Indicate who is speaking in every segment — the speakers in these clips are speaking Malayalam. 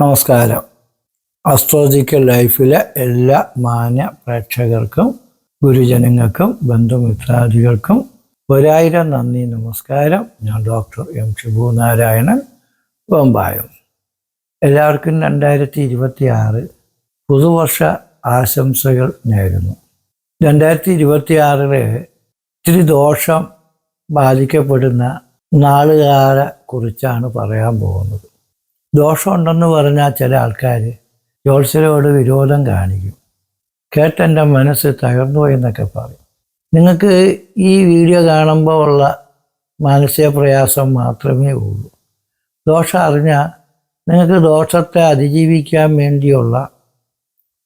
Speaker 1: നമസ്കാരം. അസ്ട്രോളജിക്കൽ ലൈഫിലെ എല്ലാ മാന്യ പ്രേക്ഷകർക്കും ഗുരുജനങ്ങൾക്കും ബന്ധുമിത്രാദികൾക്കും ഒരായിരം നന്ദി നമസ്കാരം. ഞാൻ ഡോക്ടർ എം ശുഭുനാരായണൻ നാരായണൻ എല്ലാവർക്കും രണ്ടായിരത്തി ഇരുപത്തി ആറ് പുതുവർഷ ആശംസകൾ നേരുന്നു. രണ്ടായിരത്തി ഇരുപത്തി ആറിലെ ഇത്തിരി ദോഷം ബാധിക്കപ്പെടുന്ന നാളുകാരെ കുറിച്ചാണ് പറയാൻ പോകുന്നത്. ദോഷമുണ്ടെന്ന് പറഞ്ഞാൽ ചില ആൾക്കാർ ജോത്സ്യരോട് വിരോധം കാണിക്കും. കേട്ടെന്റെ മനസ്സ് തകർന്നു എന്നൊക്കെ പറയും. നിങ്ങൾക്ക് ഈ വീഡിയോ കാണുമ്പോൾ ഉള്ള മാനസിക പ്രയാസം മാത്രമേ ഉള്ളൂ. ദോഷം അറിഞ്ഞാൽ നിങ്ങൾക്ക് ദോഷത്തെ അതിജീവിക്കാൻ വേണ്ടിയുള്ള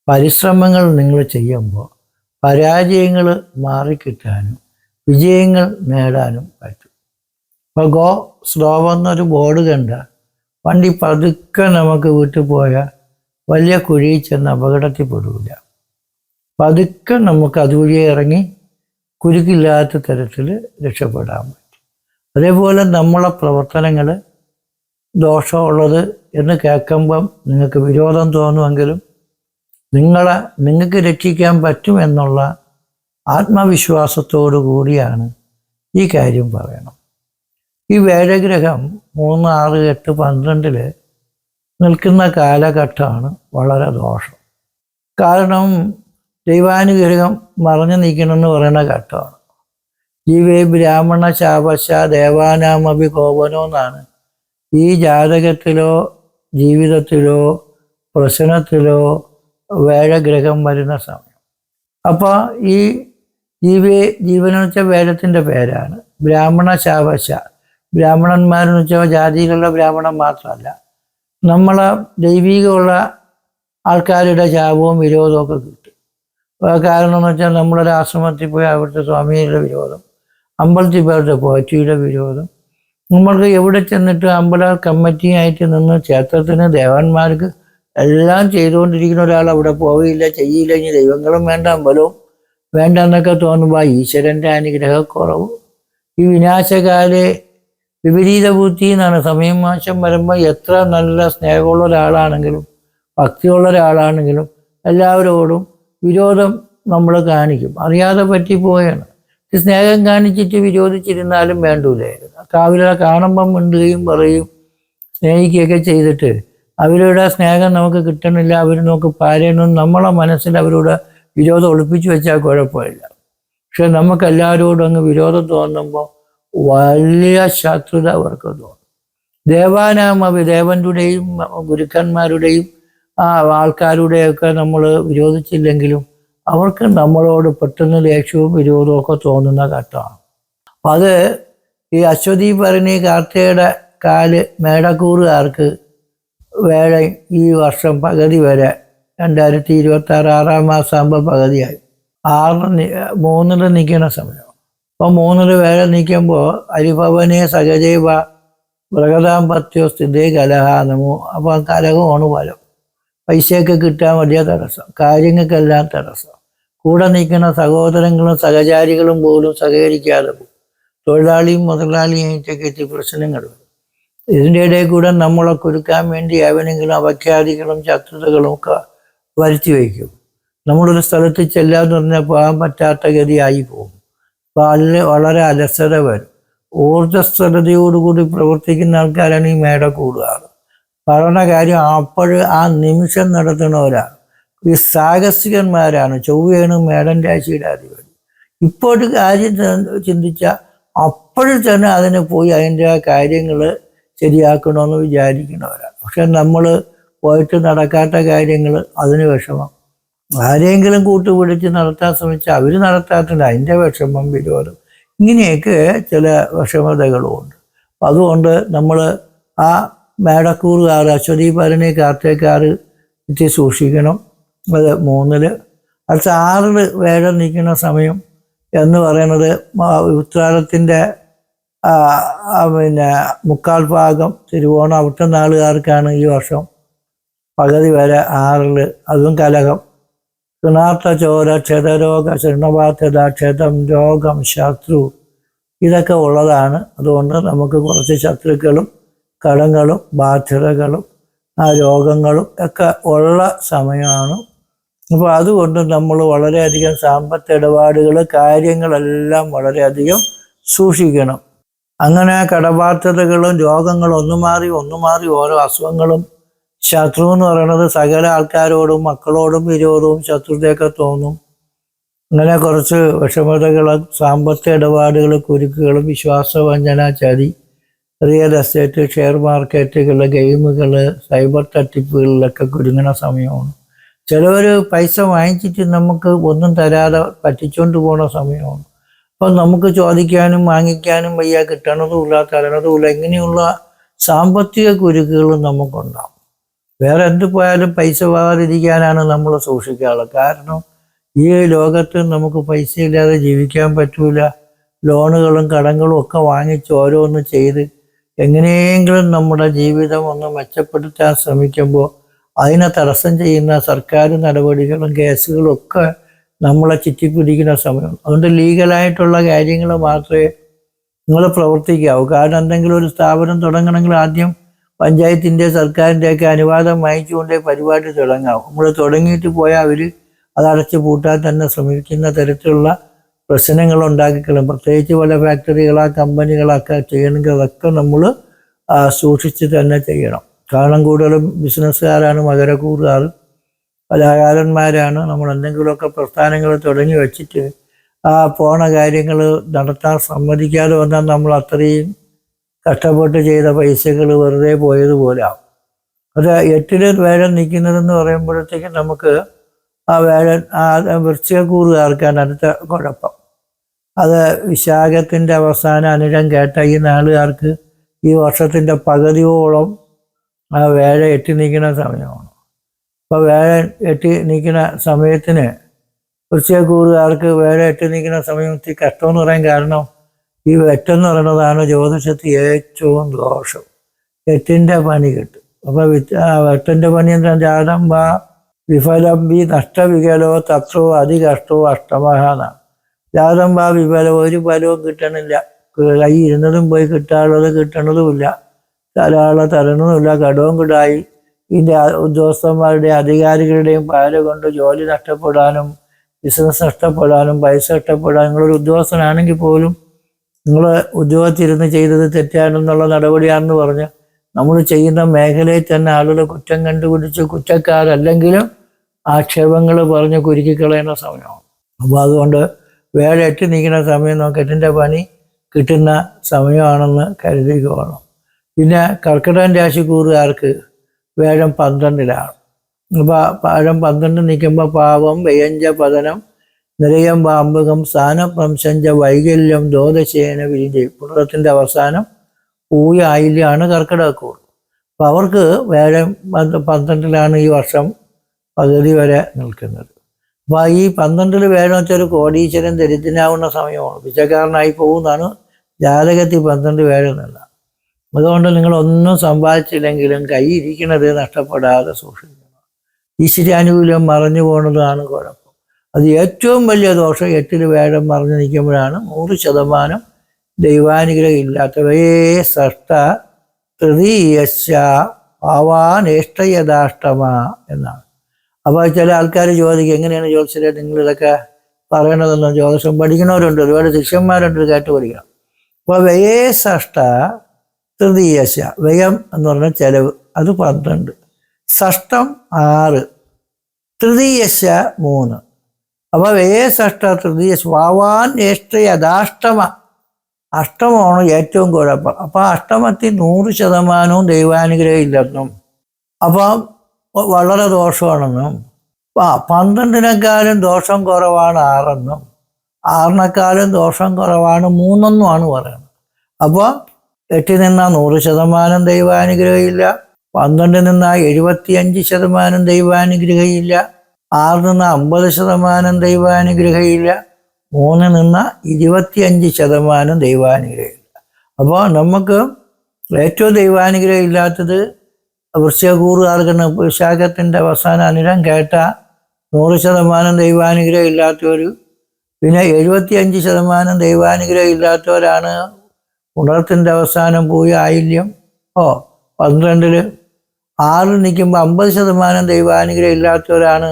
Speaker 1: പരിശ്രമങ്ങൾ നിങ്ങൾ ചെയ്യുമ്പോൾ പരാജയങ്ങൾ മാറിക്കിട്ടാനും വിജയങ്ങൾ നേടാനും പറ്റും. ഇപ്പോൾ ഗോ സ്ലോ എന്നൊരു ബോർഡ് കണ്ട വണ്ടി പതുക്കെ നമുക്ക് വീട്ടിൽ പോയാൽ വലിയ കുഴിയിൽ ചെന്ന് അപകടത്തിൽപ്പെടില്ല പതുക്കെ നമുക്ക് അതുവഴി ഇറങ്ങി കുരുക്കില്ലാത്ത തരത്തിൽ രക്ഷപ്പെടാൻ പറ്റും. അതേപോലെ നമ്മളെ പ്രവർത്തനങ്ങൾ ദോഷമുള്ളത് എന്ന് കേൾക്കുമ്പം നിങ്ങൾക്ക് വിരോധം തോന്നുമെങ്കിലും നിങ്ങളെ നിങ്ങൾക്ക് രക്ഷിക്കാൻ പറ്റുമെന്നുള്ള ആത്മവിശ്വാസത്തോടു കൂടിയാണ് ഈ കാര്യം പറയണം. ഈ വേഴഗ്രഹം മൂന്ന് ആറ് എട്ട് പന്ത്രണ്ടിൽ നിൽക്കുന്ന കാലഘട്ടമാണ് വളരെ ദോഷം. കാരണം ദൈവാനുഗ്രഹം മറഞ്ഞു നിൽക്കണമെന്ന് പറയുന്ന ഘട്ടമാണ്. ജീവേ ബ്രാഹ്മണ ശാപശ ദേവാനാമഭി കോപനോ എന്നാണ് ഈ ജാതകത്തിലോ ജീവിതത്തിലോ പ്രശ്നത്തിലോ വേഴഗ്രഹം വരുന്ന സമയം. അപ്പോൾ ഈ ജീവേ ജീവനെന്ന് വെച്ചാൽ വേദത്തിന്റെ പേരാണ് ബ്രാഹ്മണ ശാപശ. ബ്രാഹ്മണന്മാരെന്ന് വെച്ചാൽ ജാതിയിലുള്ള ബ്രാഹ്മണൻ മാത്രമല്ല. നമ്മളെ ദൈവികമുള്ള ആൾക്കാരുടെ ശാപവും വിരോധവും ഒക്കെ കിട്ടും. കാരണം എന്ന് വെച്ചാൽ നമ്മളൊരു ആശ്രമത്തിൽ പോയി അവിടുത്തെ സ്വാമിയുടെ വിരോധം അമ്പലത്തിൽ പോയിട്ട് പോറ്റിയുടെ വിരോധം. നമ്മൾക്ക് എവിടെ ചെന്നിട്ട് അമ്പല കമ്മിറ്റിയായിട്ട് നിന്ന് ക്ഷേത്രത്തിന് ദേവന്മാർക്ക് എല്ലാം ചെയ്തുകൊണ്ടിരിക്കുന്ന ഒരാൾ അവിടെ പോവുകയില്ല ചെയ്യില്ല. ഇനി ദൈവങ്ങളും വേണ്ട അമ്പലവും വേണ്ട എന്നൊക്കെ തോന്നുമ്പോൾ ഈശ്വരന്റെ അനുഗ്രഹക്കുറവ്. ഈ വിനാശകാലെ വിപരീത ബുദ്ധി എന്നാണ് സമയം മാറ്റം വരുമ്പോൾ എത്ര നല്ല സ്നേഹമുള്ള ഒരാളാണെങ്കിലും ഭക്തിയുള്ള ഒരാളാണെങ്കിലും എല്ലാവരോടും വിരോധം നമ്മൾ കാണിക്കും. അറിയാതെ പറ്റിപ്പോയാണ്. സ്നേഹം കാണിച്ചിട്ട് വിരോധിച്ചിരുന്നാലും വേണ്ടൂലായിരുന്നു. കാവിലെ കാണുമ്പം മിണ്ടുകയും പറയും സ്നേഹിക്കുകയൊക്കെ ചെയ്തിട്ട് അവരുടെ സ്നേഹം നമുക്ക് കിട്ടണില്ല അവർ നമുക്ക് പാരയണം നമ്മളെ മനസ്സിൽ അവരോട് വിരോധം ഒളിപ്പിച്ചു വെച്ചാൽ കുഴപ്പമില്ല. പക്ഷെ നമുക്ക് എല്ലാവരോടും അങ്ങ് വിരോധം തോന്നുമ്പോൾ വലിയ ശത്രുത അവർക്ക്. തോന്നും ദേവാനാമവി ദേവന്റെയും ഗുരുക്കന്മാരുടെയും ആ ആൾക്കാരുടെയൊക്കെ നമ്മൾ വിരോധിച്ചില്ലെങ്കിലും അവർക്ക് നമ്മളോട് പെട്ടെന്ന് ദേഷ്യവും വിരോധവും ഒക്കെ തോന്നുന്ന ഘട്ടമാണ്. അത് ഈ അശ്വതി ഭരണി കാർത്തികയുടെ കാൽ മേടക്കൂറുകാർക്ക് വേഴ ഈ വർഷം പകുതി വരെ രണ്ടായിരത്തി ഇരുപത്തി ആറ് ആറാം മാസം ആകുമ്പോൾ പകുതിയായി. ആറിന് മൂന്നിൽ നിൽക്കുന്ന സമയം. അപ്പോൾ മൂന്നര വേല നിൽക്കുമ്പോൾ അരിഭവനെ സഹജൈവ മൃഗദാമ്പത്യോ സ്ഥിതി കലഹ നമോ. അപ്പോൾ കലഹമാണ് ഫലം. പൈസയൊക്കെ കിട്ടാൻ വലിയ തടസ്സം. കാര്യങ്ങൾക്കെല്ലാം തടസ്സം. കൂടെ നിൽക്കുന്ന സഹോദരങ്ങളും സഹചാരികളും പോലും സഹകരിക്കാതെ പോകും. തൊഴിലാളിയും മുതലാളിയും എത്തി പ്രശ്നങ്ങൾ വരും. ഇതിന്റെ ഇടയിൽ കൂടെ നമ്മളെ കുരുക്കാൻ വേണ്ടി അവനെങ്കിലും അവഖ്യാതികളും ശത്രുതകളും ഒക്കെ വരുത്തി വയ്ക്കും. നമ്മളൊരു സ്ഥലത്ത് ചെല്ലാന്ന് പറഞ്ഞാൽ പോകാൻ പറ്റാത്ത ഗതിയായി പോകും. അപ്പോൾ വളരെ അലസത വരും. ഊർജസ്വലതയോടുകൂടി പ്രവർത്തിക്കുന്ന ആൾക്കാരാണ് ഈ മേട കൂടുകയാണ് പറയുന്ന കാര്യം അപ്പോഴ് ആ നിമിഷം നടത്തുന്നവരാണ്. ഈ സാഹസികന്മാരാണ്. ചൊവ്വയാണ് മേടൻ രാശിയുടെ അധിപതി. ഇപ്പോൾ കാര്യം ചിന്തിച്ചാൽ അപ്പോഴും തന്നെ അതിന് പോയി അതിന്റെ ആ കാര്യങ്ങൾ ശരിയാക്കണമെന്ന് വിചാരിക്കുന്നവരാണ് പക്ഷെ നമ്മൾ പോയിട്ട് നടക്കാത്ത കാര്യങ്ങൾ അതിന് വിഷമം. ആരെങ്കിലും കൂട്ടുപിടിച്ച് നടത്താൻ ശ്രമിച്ചാൽ അവർ നടത്താത്തില്ല അതിന്റെ വിഷമം വിരോധം ഇങ്ങനെയൊക്കെ ചില വിഷമതകളുമുണ്ട്. അപ്പം അതുകൊണ്ട് നമ്മൾ ആ മേടക്കൂറുകാർ അശ്വതി ഭരണി കാർത്തേക്കാർ എത്തി സൂക്ഷിക്കണം. അത് മൂന്നിൽ അടുത്ത ആറിൽ വേഴം നിൽക്കുന്ന സമയം എന്ന് പറയുന്നത് ഉത്രാടത്തിന്റെ പിന്നെ മുക്കാൽ ഭാഗം തിരുവോണം അവിടുത്തെ നാളുകാർക്കാണ് ഈ വർഷം. പകുതി വരെ ആറിൽ അതും കലകം കൃണാർത്ഥ ചോര ക്ഷതരോഗ ശരണബാധ്യത ക്ഷതം രോഗം ശത്രു ഇതൊക്കെ ഉള്ളതാണ്. അതുകൊണ്ട് നമുക്ക് കുറച്ച് ശത്രുക്കളും കടങ്ങളും ബാധ്യതകളും ആ രോഗങ്ങളും ഒക്കെ ഉള്ള സമയമാണ്. അപ്പോൾ അതുകൊണ്ട് നമ്മൾ വളരെയധികം സാമ്പത്തിക ഇടപാടുകൾ കാര്യങ്ങളെല്ലാം വളരെയധികം സൂക്ഷിക്കണം. അങ്ങനെ കടബാധ്യതകളും രോഗങ്ങളും ഒന്നു മാറി ഒന്നു മാറി ഓരോ അസുഖങ്ങളും ശത്രു എന്ന് പറയുന്നത് സകല ആൾക്കാരോടും മക്കളോടും വിരോധവും ശത്രുതയൊക്കെ തോന്നും. അങ്ങനെ കുറച്ച് വിഷമതകളും സാമ്പത്തിക ഇടപാടുകൾ കുരുക്കുകളും വിശ്വാസവഞ്ചന ചതി റിയൽ എസ്റ്റേറ്റ് ഷെയർ മാർക്കറ്റുകൾ ഗെയിമുകൾ സൈബർ തട്ടിപ്പുകളിലൊക്കെ കുരുങ്ങണ സമയമാണ്. ചിലവർ പൈസ വാങ്ങിച്ചിട്ട് നമുക്ക് ഒന്നും തരാതെ പറ്റിച്ചുകൊണ്ട് പോണ സമയമാണ്. അപ്പം നമുക്ക് ചോദിക്കാനും വാങ്ങിക്കാനും വയ്യ കിട്ടണതുമില്ല തരണതുമില്ല ഇങ്ങനെയുള്ള സാമ്പത്തിക കുരുക്കുകളും നമുക്കുണ്ടാവും. വേറെ എന്ത് പോയാലും പൈസ പോകാതിരിക്കാനാണ് നമ്മൾ സൂക്ഷിക്കാറുള്ളത്. കാരണം ഈ ലോകത്ത് നമുക്ക് പൈസ ഇല്ലാതെ ജീവിക്കാൻ പറ്റൂല. ലോണുകളും കടങ്ങളും ഒക്കെ വാങ്ങിച്ച് ഓരോന്ന് ചെയ്ത് എങ്ങനെയെങ്കിലും നമ്മുടെ ജീവിതം ഒന്ന് മെച്ചപ്പെടുത്താൻ ശ്രമിക്കുമ്പോൾ അതിനെ തടസ്സം ചെയ്യുന്ന സർക്കാർ നടപടികളും കേസുകളും ഒക്കെ നമ്മളെ ചുറ്റിപ്പിടിക്കുന്ന സമയം അതുകൊണ്ട് ലീഗലായിട്ടുള്ള കാര്യങ്ങൾ മാത്രമേ നിങ്ങൾ പ്രവർത്തിക്കാവൂ. കാരണം എന്തെങ്കിലും ഒരു സ്ഥാപനം തുടങ്ങണമെങ്കിൽ ആദ്യം പഞ്ചായത്തിന്റെ സർക്കാരിന്റെ ഒക്കെ അനുവാദം വാങ്ങിച്ചുകൊണ്ട് പരിപാടി തുടങ്ങാം. നമ്മൾ തുടങ്ങിയിട്ട് പോയാൽ അവർ അത് അടച്ചു പൂട്ടാൻ തന്നെ ശ്രമിക്കുന്ന തരത്തിലുള്ള പ്രശ്നങ്ങൾ ഉണ്ടാക്കിക്കളും പ്രത്യേകിച്ച് പല ഫാക്ടറികളാ കമ്പനികളൊക്കെ ചെയ്യണമെങ്കിൽ അതൊക്കെ നമ്മൾ സൂക്ഷിച്ച് തന്നെ ചെയ്യണം. കാരണം കൂടുതലും ബിസിനസ്സുകാരാണ് മകരക്കൂറുകാർ കലാകാരന്മാരാണ് നമ്മൾ എന്തെങ്കിലുമൊക്കെ പ്രസ്ഥാനങ്ങൾ തുടങ്ങി വെച്ചിട്ട് ആ പോണ കാര്യങ്ങൾ നടത്താൻ സമ്മതിക്കാതെ വന്നാൽ നമ്മൾ അത്രയും കഷ്ടപ്പെട്ട് ചെയ്ത പൈസകൾ വെറുതെ പോയതുപോലെ ആവും അത് എട്ടിന് വേലൻ നിൽക്കുന്നതെന്ന് പറയുമ്പോഴത്തേക്കും നമുക്ക് ആ വേലൻ ആ ആർക്കാൻ അടുത്ത കുഴപ്പം. അത് വിശാഖത്തിന്റെ അവസാന അനുരം കേട്ട ഈ നാളുകാർക്ക് ഈ വർഷത്തിന്റെ പകുതിയോളം ആ വേല എട്ടി നിൽക്കുന്ന സമയമാണ്. അപ്പോൾ വേല എട്ടി നിൽക്കുന്ന സമയത്തിന് വൃശ്ചികക്കൂറുകാർക്ക് വേല എട്ടി നിൽക്കുന്ന സമയത്ത് കഷ്ടമെന്ന് പറയാൻ കാരണം ഈ വെറ്റെന്ന് പറയുന്നതാണ് ജ്യോതിഷത്തിൽ ഏറ്റവും ദോഷം. വെറ്റിന്റെ പണി കിട്ടും. അപ്പോൾ വെട്ടിന്റെ പണി എന്താ ജാതം വാ വിഫലം വി നഷ്ടവികലോ തത്രോ അതി കഷ്ടോ അഷ്ടമഹാനാണ് ജാതം വാ വിഫലം ഒരു ഫലവും കിട്ടണില്ല. കൈ ഇരുന്നതും പോയി കിട്ടാനുള്ളത് കിട്ടണതുമില്ല. ധാരാളം തരണതുമില്ല. കടവും കിടായി ഇതിന്റെ ഉദ്യോഗസ്ഥന്മാരുടെ അധികാരികളുടെയും പാല കൊണ്ട് ജോലി നഷ്ടപ്പെടാനും ബിസിനസ് നഷ്ടപ്പെടാനും പൈസ നഷ്ടപ്പെടാനും നിങ്ങളൊരു ഉദ്യോഗസ്ഥനാണെങ്കിൽ പോലും നിങ്ങൾ ഉദ്യോഗത്തിരുന്ന് ചെയ്തത് തെറ്റാണെന്നുള്ള നടപടിയാണെന്ന് പറഞ്ഞ് നമ്മൾ ചെയ്യുന്ന മേഖലയിൽ തന്നെ ആളുകൾ കുറ്റം കണ്ടുപിടിച്ച് കുറ്റക്കാരല്ലെങ്കിലും ആക്ഷേപങ്ങൾ പറഞ്ഞ് കുരുക്കിക്കളയുന്ന സമയമാണ്. അപ്പോൾ അതുകൊണ്ട് വേല എട്ടി നിൽക്കുന്ന സമയം നമുക്ക് എട്ടിന്റെ പണി കിട്ടുന്ന സമയമാണെന്ന് കരുതിക്കോണം. പിന്നെ കർക്കിടകൻ രാശിക്കൂറുകാർക്ക് വേഴം പന്ത്രണ്ടിലാണ്. അപ്പോൾ പഴം പന്ത്രണ്ട് നിൽക്കുമ്പോൾ പാവം വ്യയഞ്ച പതനം നിലയം പാമ്പകം സ്ഥാനപ്രംശഞ്ച വൈകല്യം ദോദശേന വിരിഞ്ചയും പുണരത്തിന്റെ അവസാനം പൂയ ആയില്യാണ് കർക്കിടകക്കൂർ അപ്പം അവർക്ക് വേറെ പന്ത് പന്ത്രണ്ടിലാണ് ഈ വർഷം പകുതി വരെ നിൽക്കുന്നത്. അപ്പോൾ ഈ പന്ത്രണ്ടിൽ വേണം വെച്ചാൽ കോടീശ്വരൻ ദരിദ്രനാവുന്ന സമയമാണ്. പിച്ചക്കാരനായി പോകുന്നതാണ് ജാതകത്തിൽ പന്ത്രണ്ട് വേഴെന്നല്ല അതുകൊണ്ട് നിങ്ങളൊന്നും സമ്പാദിച്ചില്ലെങ്കിലും കൈ ഇരിക്കുന്നത് നഷ്ടപ്പെടാതെ സൂക്ഷിക്കണം. ഈശ്വരാനുകൂല്യം മറഞ്ഞു പോകുന്നതാണ് കുഴപ്പം അത് ഏറ്റവും വലിയ ദോഷം എട്ടിൽ വേഴം പറഞ്ഞു നിൽക്കുമ്പോഴാണ് നൂറ് ശതമാനം ദൈവാനുഗ്രഹം ഇല്ലാത്തവേ സഷ്ട തൃതീയശ ഭാവാനേഷ്ടയഥാഷ്ടമ എന്നാണ്. അപ്പോൾ ചില ആൾക്കാർ ചോദിക്കും എങ്ങനെയാണ് ജ്യോതിഷരെ നിങ്ങൾ ഇതൊക്കെ പറയണതെന്ന്? ജ്യോതിഷം പഠിക്കുന്നവരുണ്ട് ഒരുപാട് ശിഷ്യന്മാരുണ്ട് കേട്ട് പഠിക്കണം. അപ്പോൾ വ്യയേ സഷ്ട തൃതീയശ വ്യയം എന്ന് പറഞ്ഞാൽ ചെലവ് അത് പന്ത്രണ്ട്. ഷഷ്ടം ആറ് തൃതീയശ മൂന്ന്. അപ്പോൾ വ്യയേ സഷ്ടൃതി സ്വാവാൻ വാവാൻ ഏഷ്ട യഥാഷ്ടമ. അഷ്ടമാണ് ഏറ്റവും കുഴപ്പം അപ്പോൾ അഷ്ടമത്തിൽ നൂറ് ശതമാനവും ദൈവാനുഗ്രഹം ഇല്ലെന്നും അപ്പം വളരെ ദോഷമാണെന്നും ആ പന്ത്രണ്ടിനെക്കാളും ദോഷം കുറവാണ് ആറെന്നും ആറിനെക്കാളും ദോഷം കുറവാണ് മൂന്നെന്നുമാണ് പറയുന്നത്. അപ്പോൾ എട്ടിൽ നിന്നാൽ നൂറ് ശതമാനം ദൈവാനുഗ്രഹമില്ല പന്ത്രണ്ടിൽ നിന്നാൽ എഴുപത്തിയഞ്ച് ശതമാനം ദൈവാനുഗ്രഹം ആറിൽ നിന്ന് അമ്പത് ശതമാനം ദൈവാനുഗ്രഹം ഇല്ല മൂന്നിൽ നിന്ന് ഇരുപത്തിയഞ്ച് ശതമാനം ദൈവാനുഗ്രഹം ഇല്ല അപ്പോൾ നമുക്ക് ഏറ്റവും ദൈവാനുഗ്രഹം ഇല്ലാത്തത് വൃശ്ചകൂറുകാർക്കാണ് വിശാഖത്തിന്റെ അവസാന അനുരം കേട്ട നൂറ് ശതമാനം ദൈവാനുഗ്രഹം ഇല്ലാത്തവർ പിന്നെ എഴുപത്തിയഞ്ച് ശതമാനം ദൈവാനുഗ്രഹം ഇല്ലാത്തവരാണ് ഉണർത്തിന്റെ അവസാനം പോയി ആയില്യം. ഓ പന്ത്രണ്ടിൽ ആറിൽ നിൽക്കുമ്പോൾ അമ്പത് ശതമാനം ദൈവാനുഗ്രഹം ഇല്ലാത്തവരാണ്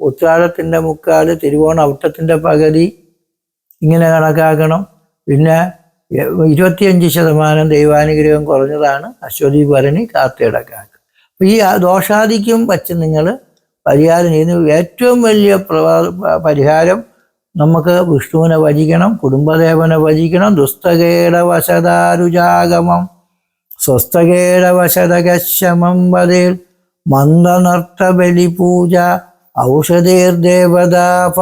Speaker 1: ഉത്രാടത്തിന്റെ മുക്കാൽ തിരുവോണ ഔട്ടത്തിന്റെ പകുതി ഇങ്ങനെ കണക്കാക്കണം. പിന്നെ ഇരുപത്തിയഞ്ച് ശതമാനം ദൈവാനുഗ്രഹം കുറഞ്ഞതാണ്. അശ്വതി ഭരണി കാർത്തിയുടെ അപ്പൊ ഈ ദോഷാദിക്കും വച്ച് നിങ്ങൾ പരിഹാരം ചെയ്യുന്ന ഏറ്റവും വലിയ പരിഹാരം നമുക്ക് വിഷ്ണുവിനെ ഭജിക്കണം കുടുംബദേവനെ ഭജിക്കണം ദുസ്തകേട വശതാരുജാഗമം സ്വസ്ഥകേട വശതകശമം വതേൽ മന്ദനർത്ത ബലിപൂജ ഔഷധേർദേവതാ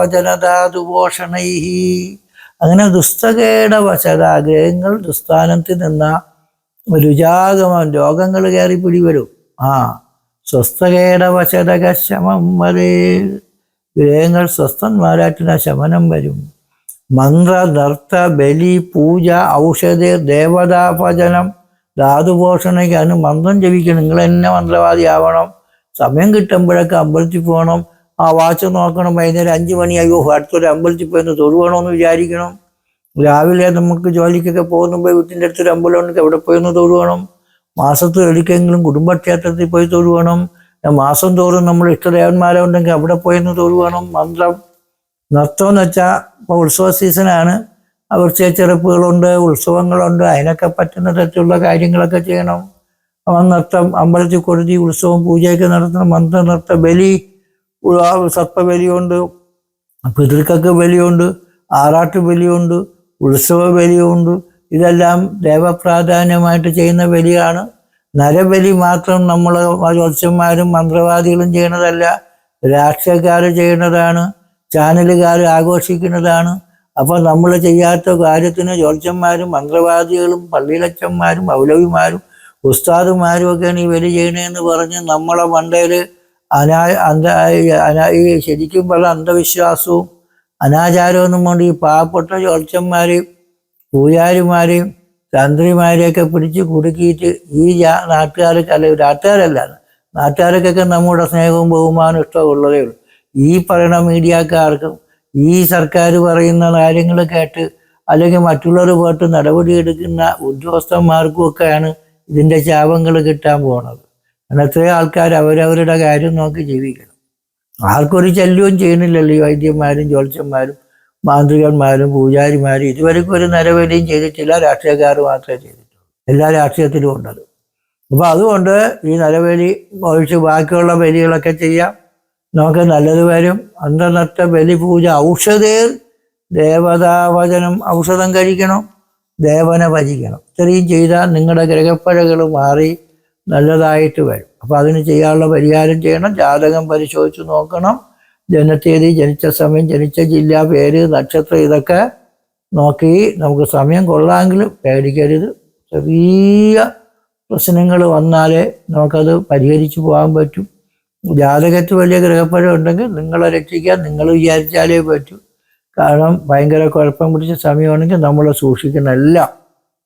Speaker 1: അങ്ങനെ ദുസ്തകേട വശതാഗ്രഹങ്ങൾ ദുസ്ഥാനത്ത് നിന്ന രുചാഗമം രോഗങ്ങൾ കയറി പിടിവരും. ആ സ്വസ്ഥകേട വശതകശമം വരേ ഗ്രഹങ്ങൾ സ്വസ്ഥന്മാരാറ്റിന ശമനം വരും. മന്ത്ര നർത്ത ബലി പൂജ ഔഷധ ദേവതാ ഭജനം ധാതുപോഷണയ്ക്ക് അതിന് മന്ത്രം ജപിക്കണം. നിങ്ങൾ തന്നെ മന്ത്രവാദിയാവണം. സമയം കിട്ടുമ്പോഴൊക്കെ അമ്പലത്തിൽ പോകണം. ആ വാച്ച് നോക്കണം വൈകുന്നേരം അഞ്ച് മണിയായോ. അടുത്തൊരു അമ്പലത്തിൽ പോയി ഒന്ന് തൊഴുവണമെന്ന് വിചാരിക്കണം. രാവിലെ നമുക്ക് ജോലിക്കൊക്കെ പോകുമ്പോൾ വീട്ടിന്റെ അടുത്തൊരു അമ്പലം ഉണ്ടെങ്കിൽ അവിടെ പോയി ഒന്ന് തൊഴുവണം. മാസത്തിൽ ഒരിക്കലെങ്കിലും കുടുംബക്ഷേത്രത്തിൽ പോയി തൊഴുവണം. മാസം തോറും നമ്മൾ ഇഷ്ടദേവന്മാരെ ഉണ്ടെങ്കിൽ അവിടെ പോയി ഒന്ന് മന്ത്രം നൃത്തം എന്ന് വെച്ചാൽ ഇപ്പോൾ ഉത്സവ സീസണാണ്. വൃക്ഷച്ചെറുപ്പുകളുണ്ട് ഉത്സവങ്ങളുണ്ട്. അതിനൊക്കെ പറ്റുന്ന തരത്തിലുള്ള കാര്യങ്ങളൊക്കെ ചെയ്യണം. നൃത്തം അമ്പലത്തിൽ കൊടുത്തി ഉത്സവം പൂജയൊക്കെ നടത്തണം. മന്ത്രം നൃത്ത ബലി ആ സർപ്പബലിയുണ്ട് പിതൃക്കൾക്ക് ബലിയുണ്ട് ആറാട്ട് ബലിയുണ്ട് ഉത്സവ ബലിയുണ്ട്. ഇതെല്ലാം ദേവപ്രാധാന്യമായിട്ട് ചെയ്യുന്ന ബലിയാണ്. നരബലി മാത്രം നമ്മൾ ജ്യോത്സ്യന്മാരും മന്ത്രവാദികളും ചെയ്യുന്നതല്ല രാഷ്ട്രീയക്കാർ ചെയ്യുന്നതാണ് ചാനലുകാർ ആഘോഷിക്കുന്നതാണ്. അപ്പോൾ നമ്മൾ ചെയ്യാത്ത കാര്യത്തിന് ജ്യോത്സ്യന്മാരും മന്ത്രവാദികളും പള്ളിയിലച്ചന്മാരും മൗലവിമാരും ഉസ്താദുമാരും ഒക്കെയാണ് ഈ ബലി ചെയ്യണതെന്ന് പറഞ്ഞ് നമ്മളെ മണ്ടയിൽ അനാ അന്ധ അനാ ഈ ശരിക്കും പറഞ്ഞ അന്ധവിശ്വാസവും അനാചാരമൊന്നും കൊണ്ട് ഈ പാവപ്പെട്ട ചോർച്ചന്മാരെയും പൂജാരിമാരെയും തന്ത്രിമാരെയൊക്കെ പിടിച്ച് കുടുക്കിയിട്ട് ഈ നാട്ടുകാർക്ക് അല്ലെ നാട്ടുകാരല്ല നാട്ടുകാർക്കൊക്കെ നമ്മുടെ സ്നേഹവും ബഹുമാനവും ഇഷ്ടവും ഉള്ളതേ ഉള്ളൂ. ഈ പറയുന്ന മീഡിയക്കാർക്കും ഈ സർക്കാർ പറയുന്ന കാര്യങ്ങൾ കേട്ട് അല്ലെങ്കിൽ മറ്റുള്ളവർ പോയിട്ട് നടപടിയെടുക്കുന്ന ഉദ്യോഗസ്ഥന്മാർക്കും ഒക്കെയാണ് ഇതിന്റെ ശാപങ്ങൾ കിട്ടാൻ പോകുന്നത് എത്രയോ ആൾക്കാർ അവരവരുടെ കാര്യം നോക്കി ജീവിക്കണം. ആർക്കൊരു ശല്യവും ചെയ്യുന്നില്ലല്ലോ ഈ വൈദ്യന്മാരും ജ്യോത്സ്യന്മാരും മാന്ത്രികന്മാരും പൂജാരിമാരും. ഇതുവരെക്കും ഒരു നരവേലിയും ചെയ്തിട്ടില്ല. രാഷ്ട്രീയക്കാർ മാത്രമേ ചെയ്തിട്ടുള്ളൂ. എല്ലാ രാഷ്ട്രീയത്തിലും ഉണ്ടത്. അപ്പോൾ അതുകൊണ്ട് ഈ നിലവേലി ഒഴിച്ച് ബാക്കിയുള്ള ബലികളൊക്കെ ചെയ്യാം. നമുക്ക് നല്ലത് വരും. അന്തനത്ത ബലി പൂജ ഔഷധേർ ദേവതാവചനം ഔഷധം കഴിക്കണം ദേവനെ ഭജിക്കണം. ഇത്രയും ചെയ്താൽ നിങ്ങളുടെ ഗ്രഹപ്പഴകൾ മാറി നല്ലതായിട്ട് വരും. അപ്പോൾ അതിന് ചെയ്യാനുള്ള പരിഹാരം ചെയ്യണം. ജാതകം പരിശോധിച്ച് നോക്കണം. ജനത്തീയതി ജനിച്ച സമയം ജനിച്ച ജില്ല പേര് നക്ഷത്രം ഇതൊക്കെ നോക്കി നമുക്ക് സമയം കൊള്ളാമെങ്കിലും പേടിക്കരുത്. ചെറിയ പ്രശ്നങ്ങൾ വന്നാലേ നമുക്കത് പരിഹരിച്ചു പോകാൻ പറ്റും. ജാതകത്തിൽ വലിയ ഗ്രഹപ്പഴം ഉണ്ടെങ്കിൽ നിങ്ങളെ രക്ഷിക്കാൻ നിങ്ങൾ വിചാരിച്ചാലേ പറ്റൂ. കാരണം ഭയങ്കര കുഴപ്പം പിടിച്ച സമയമാണെങ്കിൽ നമ്മളെ സൂക്ഷിക്കണം എല്ലാം.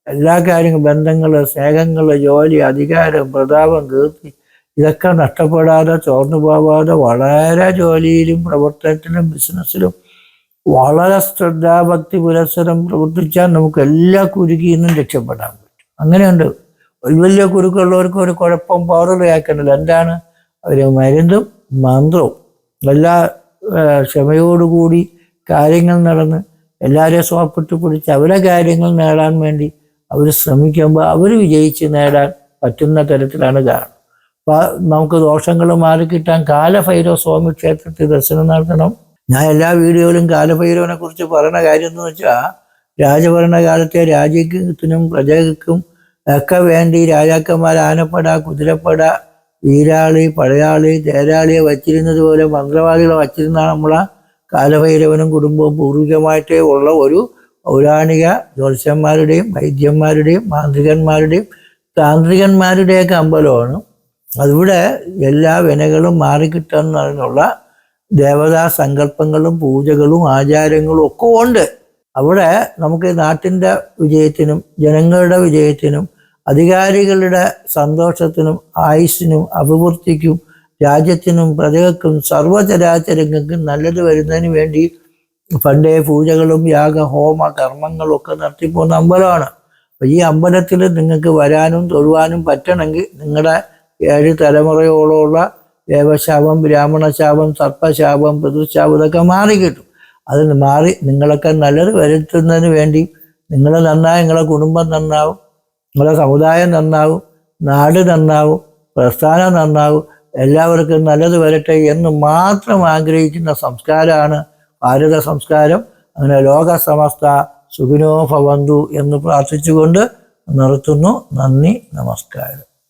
Speaker 1: എല്ലാ കാര്യങ്ങളും ബന്ധങ്ങൾ സ്നേഹങ്ങൾ ജോലി അധികാരം പ്രതാപം കീർത്തി ഇതൊക്കെ നഷ്ടപ്പെടാതെ ചോർന്നു പോവാതെ വളരെ ജോലിയിലും പ്രവർത്തനത്തിലും ബിസിനസ്സിലും വളരെ ശ്രദ്ധാഭക്തി പുരസ്സരം പ്രവർത്തിച്ചാൽ നമുക്ക് എല്ലാ കുരുക്കിൽ നിന്നും രക്ഷപ്പെടാൻ പറ്റും. അങ്ങനെയുണ്ട്. വലിയ കുരുക്കുള്ളവർക്ക് ഒരു കുഴപ്പം പൗരതയാക്കണില്ല എന്താണ്? അവർ മരുന്നും മന്ത്രവും. എല്ലാ ക്ഷമയോടുകൂടി കാര്യങ്ങൾ നടന്ന് എല്ലാവരെയും സോപ്പിട്ട് പിടിച്ച് അവരെ കാര്യങ്ങൾ നേടാൻ വേണ്ടി അവർ ശ്രമിക്കുമ്പോൾ അവർ വിജയിച്ച് നേടാൻ പറ്റുന്ന തരത്തിലാണ് കാരണം നമുക്ക് ദോഷങ്ങൾ മാറിക്കിട്ടാൻ കാലഭൈരവ സ്വാമി ക്ഷേത്രത്തിൽ ദർശനം നടത്തണം. ഞാൻ എല്ലാ വീഡിയോയിലും കാലഭൈരവനെ കുറിച്ച് പറയുന്ന കാര്യം എന്ന് വെച്ചാൽ രാജഭരണകാലത്തെ രാജ്യത്തിനും പ്രജകൾക്കും ഒക്കെ വേണ്ടി രാജാക്കന്മാർ ആനപ്പട കുതിരപ്പട വീരാളി പടയാളി തേരാളിയെ വച്ചിരുന്നത് പോലെ മന്ത്രവാദികളെ വച്ചിരുന്നാണ് നമ്മളെ കാലഭൈരവനും കുടുംബവും പൂർവികമായിട്ടേ ഉള്ള ഒരു പൗരാണിക ജ്യോത്സ്യന്മാരുടെയും വൈദ്യന്മാരുടെയും മാന്ത്രികന്മാരുടെയും താന്ത്രികന്മാരുടെയൊക്കെ അമ്പലമാണ്. അതിവിടെ എല്ലാ വിനകളും മാറിക്കിട്ടുന്നതിനുള്ള ദേവതാ സങ്കല്പങ്ങളും പൂജകളും ആചാരങ്ങളും ഒക്കെ ഉണ്ട്. അവിടെ നമുക്ക് നാട്ടിന്റെ വിജയത്തിനും ജനങ്ങളുടെ വിജയത്തിനും അധികാരികളുടെ സന്തോഷത്തിനും ആയുസ്സിനും അഭിവൃദ്ധിക്കും രാജ്യത്തിനും പ്രജകൾക്കും സർവചരാചരങ്ങൾക്കും നല്ലത് വരുന്നതിന് വേണ്ടി പണ്ടേ പൂജകളും യാഗ ഹോമ കർമ്മങ്ങളും ഒക്കെ നടത്തിപ്പോകുന്ന അമ്പലമാണ്. അപ്പൊ ഈ അമ്പലത്തിൽ നിങ്ങൾക്ക് വരാനും തൊഴുവാനും പറ്റണമെങ്കിൽ നിങ്ങളുടെ ഏഴ് തലമുറയോളമുള്ള ദേവശാപം ബ്രാഹ്മണശാപം സർപ്പശാപം പിതൃശാപം ഇതൊക്കെ മാറി കിട്ടും. അതിന് മാറി നിങ്ങളൊക്കെ നല്ലത് വരുത്തുന്നതിന് വേണ്ടി നിങ്ങൾ നന്നായി നിങ്ങളെ കുടുംബം നന്നാവും നിങ്ങളെ സമുദായം നന്നാവും നാട് നന്നാവും പ്രസ്ഥാനം നന്നാവും എല്ലാവർക്കും നല്ലത് വരട്ടെ എന്ന് മാത്രം ആഗ്രഹിക്കുന്ന സംസ്കാരമാണ് ഭാരത സംസ്കാരം അങ്ങനെ ലോക സമസ്ത സുഖിനോ ഭവന്തു എന്ന് പ്രാർത്ഥിച്ചുകൊണ്ട് നിർത്തുന്നു. നന്ദി നമസ്കാരം.